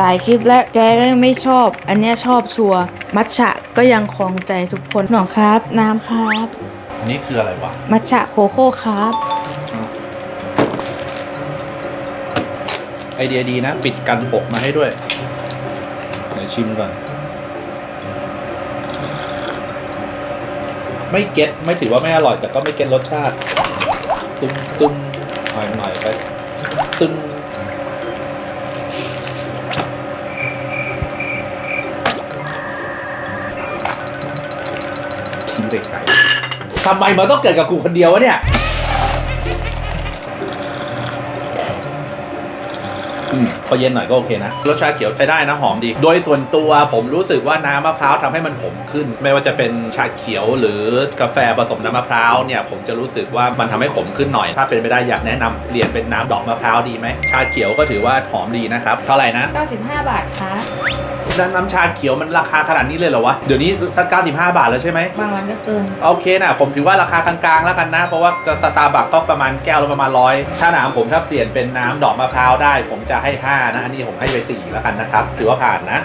หลายคลิปแล้วแกก็ยังไม่ชอบ อันเนี้ยชอบชัวร์มัทฉะก็ยังคลองใจทุกคนหนองครับ น้ำครับ อันนี้คืออะไรวะ มัทฉะโคโค่ครับ ไอเดียดีนะ ปิดกันปกมาให้ด้วย เดี๋ยวชิมก่อน ไม่เก็ตไม่ถือว่าไม่อร่อย แต่ก็ไม่เก็ตรสชาติ ตุ้มตุ้มหน่อยหน่อยไปตึ้ง ทิ้งไกลทำไมมันต้องเกิดกับกูคนเดียววะเนี่ยอืมพอเย็นหน่อยก็โอเคนะ รสชาติเขียวใช้ได้นะหอมดี โดยส่วนตัวผมรู้สึกว่าน้ำมะพร้าวทำให้มันขมขึ้น ไม่ว่าจะเป็นชาเขียวหรือกาแฟผสมน้ำมะพร้าวเนี่ย ผมจะรู้สึกว่ามันทำให้ขมขึ้นหน่อย ถ้าเป็นไปได้อยากแนะนำเปลี่ยนเป็นน้ำดอกมะพร้าวดีไหมชาเขียวก็ถือว่าหอมดีนะครับ เท่าไหร่นะ 95 บาทครับน้ำน้ำชาเขียวมันราคาขนาดนี้เลยเหรอวะ เดี๋ยวนี้สัก95บาทแล้วใช่ไหม บางวันก็เกิน โอเคนะผมถือว่าราคากลางๆ แล้วกันนะ เพราะว่าสตาร์บัคก็ประมาณแก้วละประมาณร้อยถ้าถามผมถ้าเปลี่ยนเป็นน้ำดอกมะพร้าวได้ ผมจะให้ 5 นะ อันนี้ผมให้ไป4แล้วกันนะครับ ถือว่าผ่านนะ